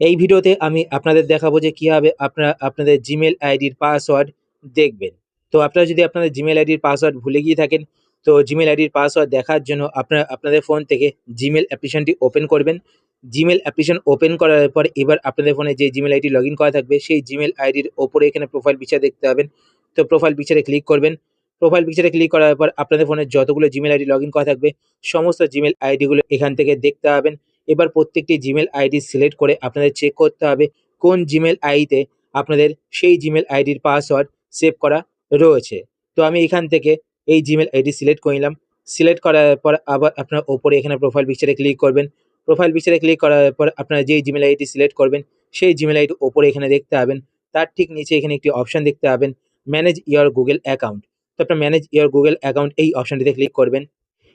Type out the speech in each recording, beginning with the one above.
এই ভিডিওতে আমি আপনাদের দেখাবো যে কীভাবে আপনারা আপনাদের জিমেল আইডির পাসওয়ার্ড দেখবেন। তো আপনারা যদি আপনাদের জিমেল আইডির পাসওয়ার্ড ভুলে গিয়ে থাকেন, তো জিমেল আইডির পাসওয়ার্ড দেখার জন্য আপনারা আপনাদের ফোন থেকে জিমেল অ্যাপ্লিকেশনটি ওপেন করবেন। জিমেল অ্যাপ্লিকেশন ওপেন করার পর এবার আপনাদের ফোনে যে জিমেল আইডি লগ ইন করা থাকবে, সেই জিমেল আইডির ওপরে এখানে প্রোফাইল পিকচার দেখতে পাবেন। তো প্রোফাইল পিকচারে ক্লিক করবেন। প্রোফাইল পিকচারে ক্লিক করার পর আপনাদের ফোনে যতগুলো জিমেল আইডি লগ ইন করা থাকবে, সমস্ত জিমেল আইডিগুলো এখান থেকে দেখতে পাবেন। এবার প্রত্যেকটি জিমেল আইডি সিলেক্ট করে আপনাদের চেক করতে হবে কোন জিমেল আইডিতে আপনাদের সেই জিমেল আইডির পাসওয়ার্ড সেভ করা রয়েছে। তো আমি এখান থেকে এই জিমেল আইডি সিলেক্ট করে নিলাম। সিলেক্ট করার পর আবার আপনার ওপরে এখানে প্রোফাইল পিকচারে ক্লিক করবেন। প্রোফাইল পিকচারে ক্লিক করার পর আপনারা যেই জিমেল আইডি সিলেক্ট করবেন, সেই জিমেল আইডি ওপরে এখানে দেখতে পাবেন। তার ঠিক নিচে এখানে একটি অপশন দেখতে পাবেন ম্যানেজ ইয়ার গুগল অ্যাকাউন্ট তো আপনার ম্যানেজ ইয়ার গুগল অ্যাকাউন্ট এই অপশনটিতে ক্লিক করবেন।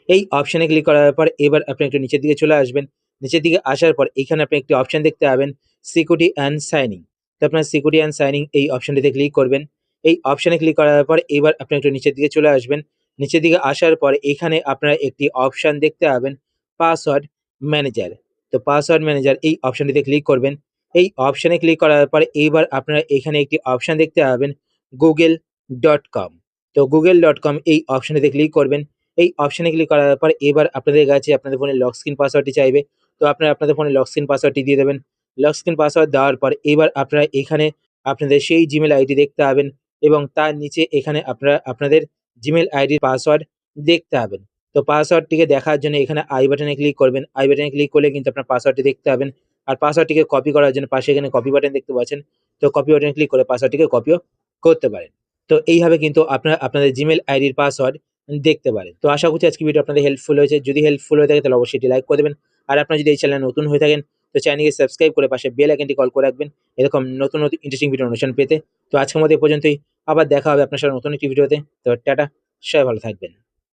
এই অপশনে ক্লিক করার পর এবার আপনি একটু নিচের দিকে চলে আসবেন। নিচের দিকে আসার পর এখানে আপনি একটি অপশন দেখতে পাবেন সিকিউরিটি অ্যান্ড সাইনিং তো আপনার সিকিউরিটি অ্যান্ড সাইনিং এই অপশনটিতে ক্লিক করবেন। এই অপশনে ক্লিক করার পর এবার আপনি একটু নিচের দিকে চলে আসবেন। নিচের দিকে আসার পর এখানে আপনারা একটি অপশন দেখতে পাবেন পাসওয়ার্ড ম্যানেজার তো পাসওয়ার্ড ম্যানেজার এই অপশনটিতে ক্লিক করবেন। এই অপশানে ক্লিক করার পর এইবার আপনারা এখানে একটি অপশন দেখতে পাবেন গুগল ডট কম তো গুগল ডট কম এই অপশনটিতে ক্লিক করবেন। এই অপশানে ক্লিক করার পর এবার আপনাদের কাছে আপনাদের ফোনে লক স্ক্রিন পাসওয়ার্ডটি চাইবে। তো আপনারা আপনাদের ফোনে লক স্ক্রিন পাসওয়ার্ডটি দিয়ে দেবেন। লক স্ক্রিন পাসওয়ার্ড দেওয়ার পর এবার আপনারা এখানে আপনাদের সেই জিমেল আইডি দেখতে পাবেন এবং তার নিচে এখানে আপনারা আপনাদের জিমেল আইডির পাসওয়ার্ড দেখতে পাবেন। তো পাসওয়ার্ডটিকে দেখার জন্য এখানে আই বাটনে ক্লিক করবেন। আই বাটনে ক্লিক করলে কিন্তু আপনার পাসওয়ার্ডটি দেখতে পাবেন। আর পাসওয়ার্ডটিকে কপি করার জন্য পাশে এখানে কপি বাটন দেখতে পাচ্ছেন। তো কপি বাটনে ক্লিক করে পাসওয়ার্ডটিকে কপিও করতে পারেন। তো এইভাবে কিন্তু আপনারা আপনাদের জিমেল আইডির পাসওয়ার্ড দেখতে পারেন। তো আশা করছি আজকে ভিডিও আপনাদের হেল্পফুল হয়েছে। যদি হেল্পফুল হয়ে থাকে তাহলে অবশ্যই এটি লাইক করে দেবেন। আর আপনার যদি এই চ্যানেল নতুন হয়ে থাকেন, তো চ্যানেলকে সাবস্ক্রাইব করে পাশে বেল আইকনটি কল করে রাখবেন। এরকম নতুন নতুন ইন্টারেস্টিং ভিডিও অনুষ্ঠান পেতে। তো আজকের মধ্যে পর্যন্তই। আবার দেখা হবে আপনার সাথে নতুন একটি ভিডিওতে তো টাটা, সবাই ভালো থাকবেন।